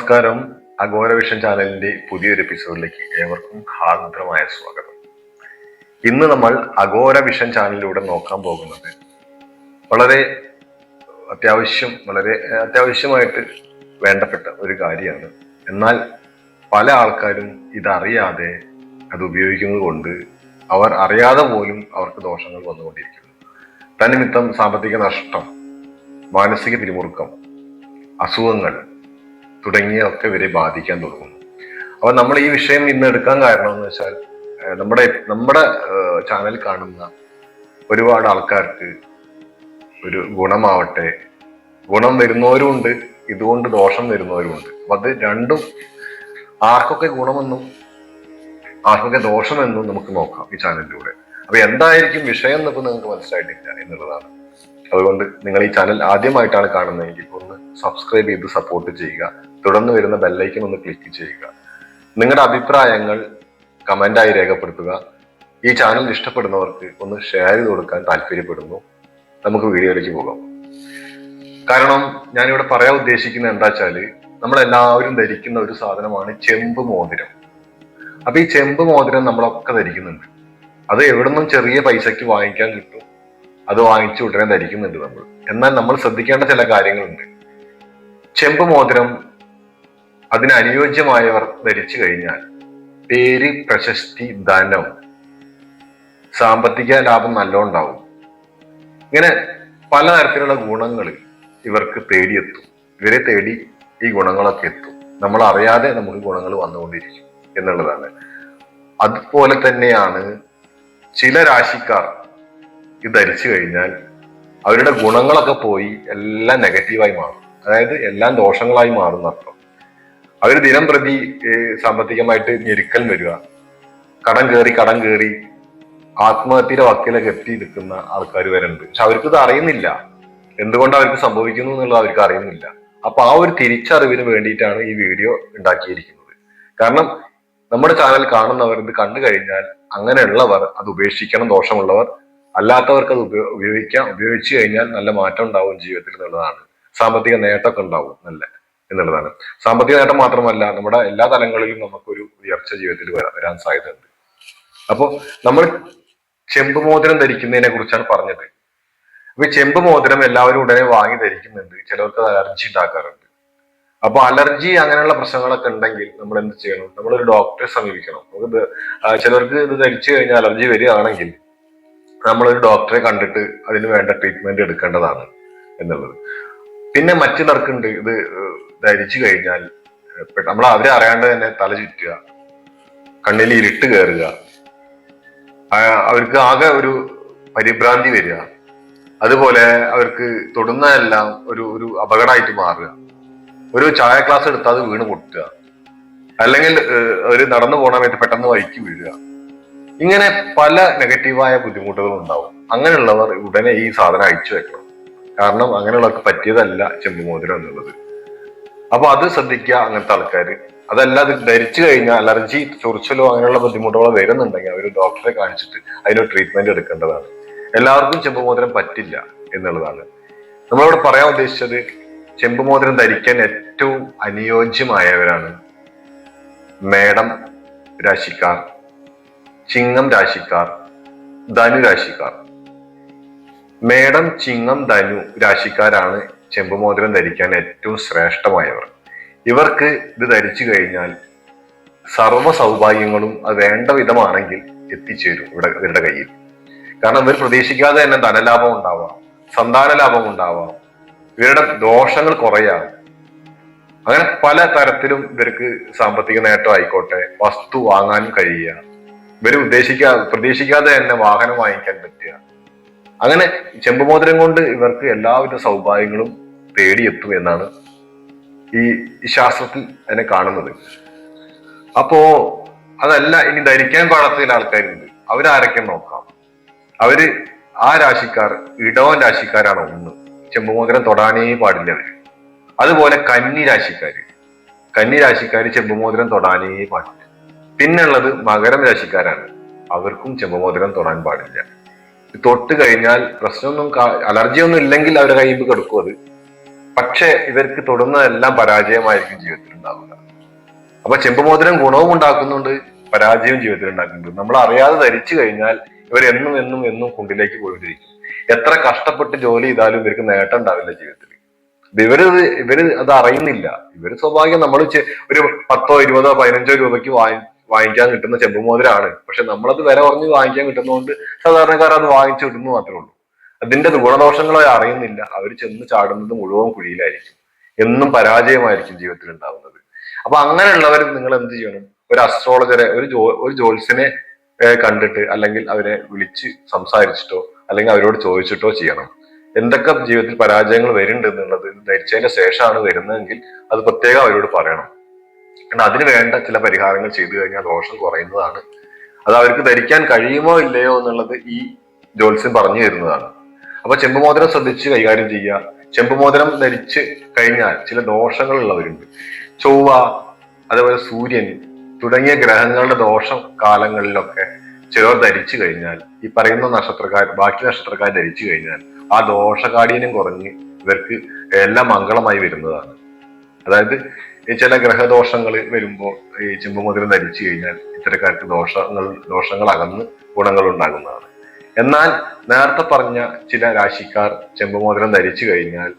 നമസ്കാരം. അഗോരവിഷൻ ചാനലിന്റെ പുതിയൊരു എപ്പിസോഡിലേക്ക് ഏവർക്കും ഹാർദ്രമായ സ്വാഗതം. ഇന്ന് നമ്മൾ അഘോര വിഷൻ ചാനലിലൂടെ നോക്കാൻ പോകുന്നത് വളരെ അത്യാവശ്യം വളരെ അത്യാവശ്യമായിട്ട് വേണ്ടപ്പെട്ട ഒരു കാര്യമാണ്. എന്നാൽ പല ആൾക്കാരും ഇതറിയാതെ അത് ഉപയോഗിക്കുന്നത് കൊണ്ട് അവർ അറിയാതെ പോലും അവർക്ക് ദോഷങ്ങൾ വന്നുകൊണ്ടിരിക്കുന്നു. തന്നിമിത്തം സാമ്പത്തിക നഷ്ടം മാനസിക പിരിമുറുക്കം അസുഖങ്ങൾ തുടങ്ങിയൊക്കെ ഇവരെ ബാധിക്കാൻ തുടങ്ങുന്നു. അപ്പൊ നമ്മൾ ഈ വിഷയം ഇന്ന് എടുക്കാൻ കാരണം എന്ന് വെച്ചാൽ നമ്മുടെ നമ്മുടെ ചാനൽ കാണുന്ന ഒരുപാട് ആൾക്കാർക്ക് ഒരു ഗുണമാവട്ടെ ഗുണം വരുന്നവരുമുണ്ട് ഇതുകൊണ്ട് ദോഷം വരുന്നവരുമുണ്ട് അപ്പൊ അത് രണ്ടും ആർക്കൊക്കെ ഗുണമെന്നും ആർക്കൊക്കെ ദോഷമെന്നും നമുക്ക് നോക്കാം ഈ ചാനലിലൂടെ അപ്പൊ എന്തായിരിക്കും വിഷയം എന്നിപ്പോ നിങ്ങൾക്ക് മനസ്സിലായിട്ടില്ല എന്നുള്ളതാണ്. അതുകൊണ്ട് നിങ്ങൾ ഈ ചാനൽ ആദ്യമായിട്ടാണ് കാണുന്നതെങ്കിൽ ഒന്ന് സബ്സ്ക്രൈബ് ചെയ്ത് സപ്പോർട്ട് ചെയ്യുക. തുടർന്ന് വരുന്ന ബെല്ലൈക്കൻ ഒന്ന് ക്ലിക്ക് ചെയ്യുക. നിങ്ങളുടെ അഭിപ്രായങ്ങൾ കമന്റായി രേഖപ്പെടുത്തുക. ഈ ചാനൽ ഇഷ്ടപ്പെടുന്നവർക്ക് ഒന്ന് ഷെയർ ചെയ്ത് കൊടുക്കാൻ താല്പര്യപ്പെടുന്നു. നമുക്ക് വീഡിയോയിലേക്ക് പോകാം. കാരണം ഞാനിവിടെ പറയാൻ ഉദ്ദേശിക്കുന്നത് എന്താ വെച്ചാൽ നമ്മളെല്ലാവരും ധരിക്കുന്ന ഒരു സാധനമാണ് ചെമ്പ് മോതിരം. അപ്പൊ ഈ ചെമ്പ് മോതിരം നമ്മളൊക്കെ ധരിക്കുന്നുണ്ട്. അത് എവിടുന്നും ചെറിയ പൈസക്ക് വാങ്ങിക്കാൻ കിട്ടും. അത് വാങ്ങിച്ചു ഉടനെ ധരിക്കുന്നുണ്ട് നമ്മൾ. എന്നാൽ നമ്മൾ ശ്രദ്ധിക്കേണ്ട ചില കാര്യങ്ങളുണ്ട്. ചെമ്പ് മോതിരം അതിനനുയോജ്യമായവർ ധരിച്ചു കഴിഞ്ഞാൽ പേര് പ്രശസ്തി ധനം സാമ്പത്തിക ലാഭം നല്ലോണ്ടാവും ഇങ്ങനെ പലതരത്തിലുള്ള ഗുണങ്ങൾ ഇവർക്ക് തേടിയെത്തും. ഇവരെ തേടി ഈ ഗുണങ്ങളൊക്കെ എത്തും. നമ്മൾ അറിയാതെ നമുക്ക് ഗുണങ്ങൾ വന്നുകൊണ്ടിരിക്കും എന്നുള്ളതാണ്. അതുപോലെ തന്നെയാണ് ചില രാശിക്കാർ ഇത് ധരിച്ചു കഴിഞ്ഞാൽ അവരുടെ ഗുണങ്ങളൊക്കെ പോയി എല്ലാം നെഗറ്റീവായി മാറും. അതായത് എല്ലാം ദോഷങ്ങളായി മാറുന്ന അർത്ഥം. അവർ ദിനം പ്രതി സാമ്പത്തികമായിട്ട് ഞെരുക്കൽ വരിക. കടം കയറി കടം കയറി ആത്മഹത്യയുടെ വക്കീലൊക്കെ എത്തി നിൽക്കുന്ന ആൾക്കാർ വരുന്നുണ്ട് പക്ഷെ അവർക്ക് ഇത് അറിയുന്നില്ല. എന്തുകൊണ്ട് അവർക്ക് സംഭവിക്കുന്നു എന്നുള്ളത് അവർക്ക് അറിയുന്നില്ല. അപ്പൊ ആ ഒരു തിരിച്ചറിവിന് വേണ്ടിയിട്ടാണ് ഈ വീഡിയോ ഉണ്ടാക്കിയിരിക്കുന്നത്. കാരണം നമ്മുടെ ചാനൽ കാണുന്നവർ ഇത് കണ്ടു കഴിഞ്ഞാൽ അങ്ങനെയുള്ളവർ അത് ഉപേക്ഷിക്കണം ദോഷമുള്ളവർ അല്ലാത്തവർക്ക് അത് ഉപയോ- ഉപയോഗിക്കാം. ഉപയോഗിച്ചു കഴിഞ്ഞാൽ നല്ല മാറ്റം ഉണ്ടാവും ജീവിതത്തിൽ എന്നുള്ളതാണ്. സാമ്പത്തിക നേട്ടമൊക്കെ ഉണ്ടാവും നല്ല എന്നുള്ളതാണ്. സാമ്പത്തിക നേട്ടം മാത്രമല്ല നമ്മുടെ എല്ലാ തലങ്ങളിലും നമുക്കൊരു ഉയർച്ച ജീവിതത്തിൽ വരാ- വരാൻ സാധ്യതയുണ്ട്. അപ്പോൾ നമ്മൾ ചെമ്പ് മോതിരം ധരിക്കുന്നതിനെ കുറിച്ചാണ് പറഞ്ഞത്. അപ്പൊ ഈ ചെമ്പ് മോതിരം എല്ലാവരും ഉടനെ വാങ്ങി ധരിക്കുന്നുണ്ട്. ചിലർക്ക് അലർജി ഉണ്ടാക്കാറുണ്ട്. അപ്പൊ അലർജി അങ്ങനെയുള്ള പ്രശ്നങ്ങളൊക്കെ ഉണ്ടെങ്കിൽ നമ്മൾ എന്ത് ചെയ്യണം? നമ്മളൊരു ഡോക്ടറെ സമീപിക്കണം. നമുക്ക് ചിലർക്ക് ഇത് ധരിച്ചു കഴിഞ്ഞാൽ അലർജി വരികയാണെങ്കിൽ നമ്മളൊരു ഡോക്ടറെ കണ്ടിട്ട് അതിന് വേണ്ട ട്രീറ്റ്മെന്റ് എടുക്കേണ്ടതാണ് എന്നുള്ളത്. പിന്നെ മറ്റു മറ്റുള്ളവർക്കുണ്ട് ഇത് ധരിച്ചു കഴിഞ്ഞാൽ നമ്മൾ അവരെ അറിയാണ്ട് തന്നെ തല ചുറ്റുക കണ്ണിൽ ഇരുട്ട് കയറുക അവർക്ക് ആകെ ഒരു പരിഭ്രാന്തി വരിക അതുപോലെ അവർക്ക് തൊടുന്നതെല്ലാം ഒരു ഒരു അപകടമായിട്ട് മാറുക. ഒരു ചായ ക്ലാസ് എടുത്താൽ അത് വീണ് പൊട്ടുക. അല്ലെങ്കിൽ അവർ നടന്നു പോകണ പെട്ടെന്ന് വഴിക്ക് വീഴുക. ഇങ്ങനെ പല നെഗറ്റീവായ ബുദ്ധിമുട്ടുകളും ഉണ്ടാവും അങ്ങനെയുള്ളവർ ഉടനെ ഈ സാധനം അയച്ചു വെക്കണം. കാരണം അങ്ങനെയുള്ളവർക്ക് പറ്റിയതല്ല ചെമ്പുമോതിരം എന്നുള്ളത്. അപ്പൊ അത് ശ്രദ്ധിക്കുക അങ്ങനത്തെ ആൾക്കാർ. അതല്ല അത് ധരിച്ചു കഴിഞ്ഞാൽ അലർജി ചൊറിച്ചലോ അങ്ങനെയുള്ള ബുദ്ധിമുട്ടുകളോ വരുന്നുണ്ടെങ്കിൽ അവർ ഡോക്ടറെ കാണിച്ചിട്ട് അതിനൊരു ട്രീറ്റ്മെന്റ് എടുക്കേണ്ടതാണ്. എല്ലാവർക്കും ചെമ്പുമോതിരം പറ്റില്ല എന്നുള്ളതാണ്. നമ്മളിവിടെ പറയാൻ ഉദ്ദേശിച്ചത് ചെമ്പുമോതിരം ധരിക്കാൻ ഏറ്റവും അനുയോജ്യമായവരാണ് മേഡം രാശിക്കാർ. ചിങ്ങം രാശിക്കാർ ധനു രാശിക്കാർ. മേടം ചിങ്ങം ധനു രാശിക്കാരാണ് ചെമ്പുമോതിരം ധരിക്കാൻ ഏറ്റവും ശ്രേഷ്ഠമായവർ. ഇവർക്ക് ഇത് ധരിച്ചു കഴിഞ്ഞാൽ സർവ സൗഭാഗ്യങ്ങളും അത് വേണ്ട വിധമാണെങ്കിൽ എത്തിച്ചേരും ഇവിടെ ഇവരുടെ കയ്യിൽ. കാരണം ഇവർ പ്രതീക്ഷിക്കാതെ തന്നെ ധനലാഭം ഉണ്ടാവാം സന്താന ലാഭം ഉണ്ടാവാം ഇവരുടെ ദോഷങ്ങൾ കുറയാം. അങ്ങനെ പല തരത്തിലും ഇവർക്ക് സാമ്പത്തിക നേട്ടം ആയിക്കോട്ടെ വസ്തു വാങ്ങാൻ കഴിയുക. ഇവർ ഉദ്ദേശിക്കാ പ്രതീക്ഷിക്കാതെ തന്നെ വാഹനം വാങ്ങിക്കാൻ പറ്റുക. അങ്ങനെ ചെമ്പുമോതിരം കൊണ്ട് ഇവർക്ക് എല്ലാവിധ സൗഭാഗ്യങ്ങളും തേടിയെത്തും എന്നാണ് ഈ ശാസ്ത്രത്തിൽ അതിനെ കാണുന്നത്. അപ്പോ അതല്ല ഇനി ധരിക്കാൻ പാടാത്ത ആൾക്കാരുണ്ട്. അവരാരൊക്കെ നോക്കാം. അവർ ആ രാശിക്കാർ ഇടവൻ രാശിക്കാരാണ് ഒന്ന്. ചെമ്പുമോതിരം തൊടാനേ പാടില്ല അവർ. അതുപോലെ കന്നി രാശിക്കാര്. കന്നി രാശിക്കാര് ചെമ്പുമോതിരം തൊടാനേ പാടില്ല. പിന്നുള്ളത് മകരം രാശിക്കാരാണ്. അവർക്കും ചെമ്പുമോതിരം തൊടാൻ പാടില്ല. തൊട്ട് കഴിഞ്ഞാൽ പ്രശ്നമൊന്നും അലർജിയൊന്നും ഇല്ലെങ്കിൽ അവരുടെ കയ്യിൽ കിടക്കും അത്. പക്ഷേ ഇവർക്ക് തൊടുന്നതെല്ലാം പരാജയമായിരിക്കും ജീവിതത്തിൽ ഉണ്ടാവുക അപ്പൊ ചെമ്പുമോതിരം ഗുണവും ഉണ്ടാക്കുന്നുണ്ട് പരാജയവും ജീവിതത്തിൽ ഉണ്ടാക്കുന്നുണ്ട് നമ്മൾ അറിയാതെ ധരിച്ചു കഴിഞ്ഞാൽ ഇവർ എന്നും എന്നും എന്നും കുണ്ടിലേക്ക് പോയിട്ടിരിക്കും എത്ര കഷ്ടപ്പെട്ട് ജോലി ചെയ്താലും ഇവർക്ക് നേട്ടം ഉണ്ടാവില്ല ജീവിതത്തിൽ. ഇവർ ഇവർ അത് അറിയുന്നില്ല. ഇവർ സ്വാഭാവികം നമ്മൾ ഒരു പത്തോ ഇരുപതോ പതിനഞ്ചോ രൂപയ്ക്ക് വാങ്ങി വാങ്ങിക്കാൻ കിട്ടുന്ന ചെമ്പുമോതിരാണ്. പക്ഷെ നമ്മളത് വില കുറഞ്ഞ് വാങ്ങിക്കാൻ കിട്ടുന്നതുകൊണ്ട് സാധാരണക്കാർ അത് വാങ്ങിച്ചു കിട്ടുന്നു മാത്രമേ ഉള്ളൂ. അതിന്റെ ഗുണദോഷങ്ങളെ അറിയുന്നില്ല. അവർ ചെന്ന് ചാടുന്നത് മുഴുവൻ കുഴിയിലായിരിക്കും. എന്നും പരാജയമായിരിക്കും ജീവിതത്തിൽ ഉണ്ടാവുന്നത് അപ്പൊ അങ്ങനെയുള്ളവർ നിങ്ങൾ എന്ത് ചെയ്യണം? ഒരു അസ്ട്രോളജറെ ഒരു ജോ ഒരു ജോൽസിനെ കണ്ടിട്ട് അല്ലെങ്കിൽ അവരെ വിളിച്ച് സംസാരിച്ചിട്ടോ അല്ലെങ്കിൽ അവരോട് ചോദിച്ചിട്ടോ ചെയ്യണം. എന്തൊക്കെ ജീവിതത്തിൽ പരാജയങ്ങൾ വരുന്നുണ്ട് എന്നുള്ളത് ധരിച്ചതിന് ശേഷമാണ് വരുന്നതെങ്കിൽ അത് പ്രത്യേകം അവരോട് പറയണം. കാരണം അതിന് വേണ്ട ചില പരിഹാരങ്ങൾ ചെയ്തു കഴിഞ്ഞാൽ ദോഷം കുറയുന്നതാണ്. അത് അവർക്ക് ധരിക്കാൻ കഴിയുമോ ഇല്ലയോ എന്നുള്ളത് ഈ ജ്യോത്സ്യം പറഞ്ഞു തരുന്നതാണ്. അപ്പൊ ചെമ്പുമോതിരം ശ്രദ്ധിച്ച് കൈകാര്യം ചെയ്യുക. ചെമ്പുമോതിരം ധരിച്ച് കഴിഞ്ഞാൽ ചില ദോഷങ്ങൾ ഉള്ളവരുണ്ട്. ചൊവ്വ അതേപോലെ സൂര്യൻ തുടങ്ങിയ ഗ്രഹങ്ങളുടെ ദോഷം കാലങ്ങളിലൊക്കെ ചിലർ ധരിച്ചു കഴിഞ്ഞാൽ ഈ പറയുന്ന നക്ഷത്രക്കാർ ബാക്കി നക്ഷത്രക്കാർ ധരിച്ചു കഴിഞ്ഞാൽ ആ ദോഷകാഠിന്യം കുറഞ്ഞ് ഇവർക്ക് എല്ലാം മംഗളമായി വരുന്നതാണ്. അതായത് ചില ഗ്രഹദോഷങ്ങൾ വരുമ്പോൾ ഈ ചിമ്പുമുദ്രം ധരിച്ചു കഴിഞ്ഞാൽ ഇത്തരക്കാർക്ക് ദോഷങ്ങൾ ദോഷങ്ങൾ അകന്ന് ഗുണങ്ങൾ ഉണ്ടാകുന്നതാണ് എന്നാൽ നേരത്തെ പറഞ്ഞ ചില രാശിക്കാർ ചെമ്പുമോതിരം ധരിച്ചു കഴിഞ്ഞാൽ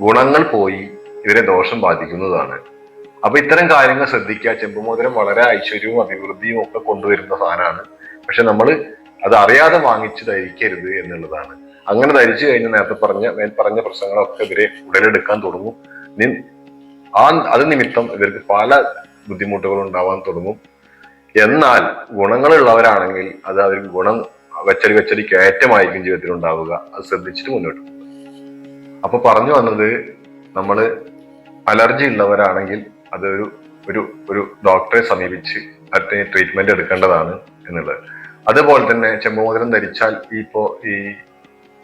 ഗുണങ്ങൾ പോയി ഇവരെ ദോഷം ബാധിക്കുന്നതാണ്. അപ്പൊ ഇത്തരം കാര്യങ്ങൾ ശ്രദ്ധിക്കുക. ചെമ്പുമോതിരം വളരെ ഐശ്വര്യവും അഭിവൃദ്ധിയും ഒക്കെ കൊണ്ടുവരുന്ന സാധനമാണ്. പക്ഷെ നമ്മൾ അത് അറിയാതെ വാങ്ങിച്ച് ധരിക്കരുത് എന്നുള്ളതാണ്. അങ്ങനെ ധരിച്ചു കഴിഞ്ഞാൽ നേരത്തെ പറഞ്ഞ മേൽ പറഞ്ഞ പ്രശ്നങ്ങളൊക്കെ ഇവരെ ഉടലെടുക്കാൻ തുടങ്ങും. ആ അത് നിമിത്തം ഇവർക്ക് പല ബുദ്ധിമുട്ടുകളും ഉണ്ടാവാൻ തുടങ്ങും. എന്നാൽ ഗുണങ്ങളുള്ളവരാണെങ്കിൽ അത് അവർക്ക് ഗുണം വെച്ചടി വെച്ചടി കയറ്റമായിരിക്കും ജീവിതത്തിൽ ഉണ്ടാവുക അത് ശ്രദ്ധിച്ചിട്ട് മുന്നോട്ട് അപ്പൊ പറഞ്ഞു വന്നത് നമ്മൾ അലർജി ഉള്ളവരാണെങ്കിൽ അതൊരു ഒരു ഒരു ഒരു ഡോക്ടറെ സമീപിച്ച് അതിന് ട്രീറ്റ്മെന്റ് എടുക്കേണ്ടതാണ് എന്നുള്ളത്. അതുപോലെ തന്നെ ചെമ്പുമോതിരം ധരിച്ചാൽ ഈ ഇപ്പോ ഈ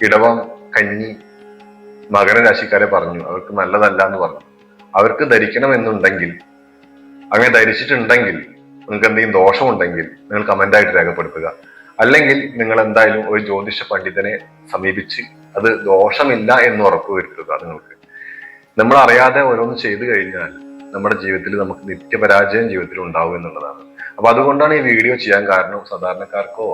ഇടവം കഞ്ഞി മകരരാശിക്കാരെ പറഞ്ഞു. അവർക്ക് നല്ലതല്ല എന്ന് പറഞ്ഞു. അവർക്ക് ധരിക്കണമെന്നുണ്ടെങ്കിൽ അങ്ങനെ ധരിച്ചിട്ടുണ്ടെങ്കിൽ നിങ്ങൾക്ക് എന്തെങ്കിലും ദോഷമുണ്ടെങ്കിൽ നിങ്ങൾ കമന്റായിട്ട് രേഖപ്പെടുത്തുക. അല്ലെങ്കിൽ നിങ്ങൾ എന്തായാലും ഒരു ജ്യോതിഷ പണ്ഡിതനെ സമീപിച്ച് അത് ദോഷമില്ല എന്ന് ഉറപ്പുവരുത്തുക നിങ്ങൾക്ക്. നമ്മൾ അറിയാതെ ഓരോന്ന് ചെയ്തു കഴിഞ്ഞാൽ നമ്മുടെ ജീവിതത്തിൽ നമുക്ക് നിത്യപരാജയം ജീവിതത്തിൽ ഉണ്ടാവും എന്നുള്ളതാണ്. അപ്പൊ അതുകൊണ്ടാണ് ഈ വീഡിയോ ചെയ്യാൻ കാരണം സാധാരണക്കാർക്കോ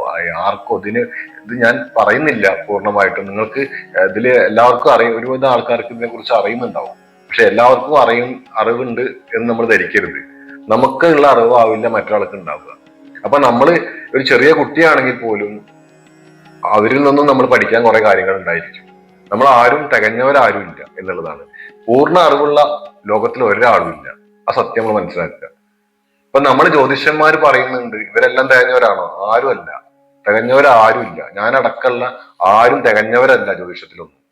ആർക്കോ ഇതിന് ഇത് ഞാൻ പറയുന്നില്ല പൂർണമായിട്ടും. നിങ്ങൾക്ക് ഇതിൽ എല്ലാവർക്കും അറിയും ഒരുവിധ ആൾക്കാർക്ക് ഇതിനെ കുറിച്ച് അറിയുന്നുണ്ടാവും. പക്ഷെ എല്ലാവർക്കും അറിയും അറിവുണ്ട് എന്ന് നമ്മൾ ധരിക്കരുത്. നമുക്കുള്ള അറിവാവില്ല മറ്റൊരാൾക്ക് ഉണ്ടാവുക. അപ്പൊ നമ്മൾ ഒരു ചെറിയ കുട്ടിയാണെങ്കിൽ പോലും അവരിൽ നിന്നും നമ്മൾ പഠിക്കാൻ കുറെ കാര്യങ്ങൾ ഉണ്ടായിരിക്കും. നമ്മൾ ആരും തികഞ്ഞവരാരും ഇല്ല എന്നുള്ളതാണ്. പൂർണ അറിവുള്ള ലോകത്തിൽ ഒരാളും ഇല്ല ആ സത്യം നമ്മൾ മനസ്സിലാക്കുക. അപ്പൊ നമ്മൾ ജ്യോതിഷന്മാർ പറയുന്നുണ്ട് ഇവരെല്ലാം തികഞ്ഞവരാണോ? ആരുമല്ല. തികഞ്ഞവരാരും ഇല്ല ഞാനടക്കമുള്ള ആരും തികഞ്ഞവരല്ല ജ്യോതിഷത്തിലൊന്നും.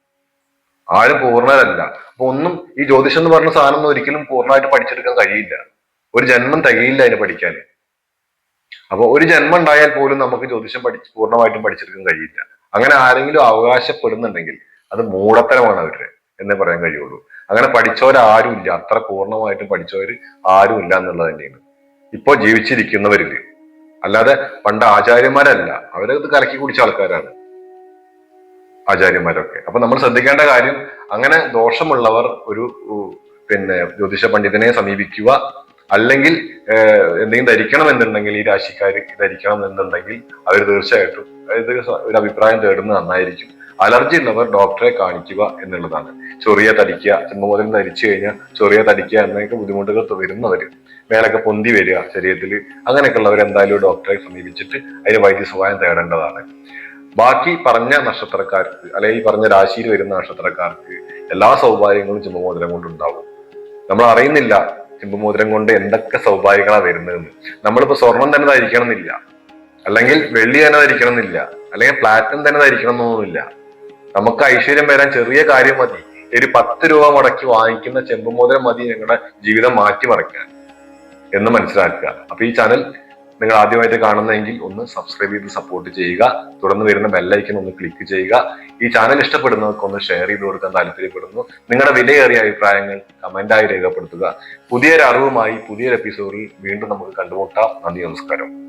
ആരും പൂർണരല്ല. അപ്പൊ ഒന്നും ഈ ജ്യോതിഷം എന്ന് പറഞ്ഞ സാധനം ഒന്നും ഒരിക്കലും പൂർണമായിട്ട് പഠിച്ചെടുക്കാൻ കഴിയില്ല. ഒരു ജന്മം തികയില്ല അതിന് പഠിക്കാൻ. അപ്പൊ ഒരു ജന്മം ഉണ്ടായാൽ പോലും നമുക്ക് ജ്യോതിഷം പഠിച്ച് പൂർണമായിട്ടും പഠിച്ചെടുക്കാൻ കഴിയില്ല. അങ്ങനെ ആരെങ്കിലും അവകാശപ്പെടുന്നുണ്ടെങ്കിൽ അത് മൂടത്തരമാണ് അവരുടെ എന്നേ പറയാൻ കഴിയുള്ളൂ. അങ്ങനെ പഠിച്ചവരാരും ഇല്ല അത്ര പൂർണമായിട്ടും പഠിച്ചവര് ആരും ഇല്ല എന്നുള്ളത് തന്നെയാണ്. ഇപ്പോ ജീവിച്ചിരിക്കുന്നവരിൽ. അല്ലാതെ പണ്ട് ആചാര്യന്മാരല്ല. അവരത് കലക്കി കുടിച്ച ആൾക്കാരാണ്. ആചാര്യന്മാരൊക്കെ. അപ്പൊ നമ്മൾ ശ്രദ്ധിക്കേണ്ട കാര്യം അങ്ങനെ ദോഷമുള്ളവർ ഒരു പിന്നെ ജ്യോതിഷ പണ്ഡിതനെ സമീപിക്കുക. അല്ലെങ്കിൽ എന്തെങ്കിലും ധരിക്കണം എന്നുണ്ടെങ്കിൽ ഈ രാശിക്കാർ ധരിക്കണം എന്നുണ്ടെങ്കിൽ അവർ തീർച്ചയായിട്ടും ഇത് ഒരു അഭിപ്രായം തേടുന്നത് നന്നായിരിക്കും. അലർജി ഉള്ളവർ ഡോക്ടറെ കാണിക്കുക എന്നുള്ളതാണ്. ചൊറിയ തടിക്കുക മുതൽ ധരിച്ചു കഴിഞ്ഞാൽ ചൊറിയ തടിക്കുക എന്നൊക്കെ ബുദ്ധിമുട്ടുകൾ വരുന്നവര്. മേലൊക്കെ പൊന്തി വരിക ശരീരത്തിൽ അങ്ങനെയൊക്കെ ഉള്ളവർ എന്തായാലും ഡോക്ടറെ സമീപിച്ചിട്ട് അതിന് വൈദ്യസഹായം തേടേണ്ടതാണ്. ബാക്കി പറഞ്ഞ നക്ഷത്രക്കാർക്ക് അല്ലെങ്കിൽ പറഞ്ഞ രാശിയിൽ വരുന്ന നക്ഷത്രക്കാർക്ക് എല്ലാ സൗഭാഗ്യങ്ങളും ചെമ്പുമോതിരം കൊണ്ടുണ്ടാവും. നമ്മൾ അറിയുന്നില്ല ചെമ്പുമോതിരം കൊണ്ട് എന്തൊക്കെ സൗഭാഗ്യങ്ങളാണ് വരുന്നതെന്ന്. നമ്മളിപ്പോ സ്വർണം തന്നെ ധരിക്കണം എന്നില്ല. അല്ലെങ്കിൽ വെള്ളി തന്നെ ധരിക്കണം എന്നില്ല. അല്ലെങ്കിൽ പ്ലാറ്റിനം തന്നെ ധരിക്കണം എന്നൊന്നുമില്ല. നമുക്ക് ഐശ്വര്യം വരാൻ ചെറിയ കാര്യം മതി. ഒരു പത്ത് രൂപ മുടക്കി വാങ്ങിക്കുന്ന ചെമ്പുമോതിരം മതി ഞങ്ങളുടെ ജീവിതം മാറ്റിമറിക്കാൻ എന്ന് മനസ്സിലാക്കുക. അപ്പൊ ഈ ചാനൽ നിങ്ങൾ ആദ്യമായിട്ട് കാണുന്നതെങ്കിൽ ഒന്ന് സബ്സ്ക്രൈബ് ചെയ്ത് സപ്പോർട്ട് ചെയ്യുക. തുടർന്ന് വരുന്ന ബെല്ലൈക്കൻ ഒന്ന് ക്ലിക്ക് ചെയ്യുക. ഈ ചാനൽ ഇഷ്ടപ്പെടുന്നവർക്ക് ഒന്ന് ഷെയർ ചെയ്ത് കൊടുക്കാൻ താല്പര്യപ്പെടുന്നു. നിങ്ങളുടെ വിലയേറിയ അഭിപ്രായങ്ങൾ കമന്റായി രേഖപ്പെടുത്തുക. പുതിയൊരു അറിവുമായി പുതിയൊരു എപ്പിസോഡിൽ വീണ്ടും നമുക്ക് കണ്ടുമുട്ടാം. നന്ദി നമസ്കാരം.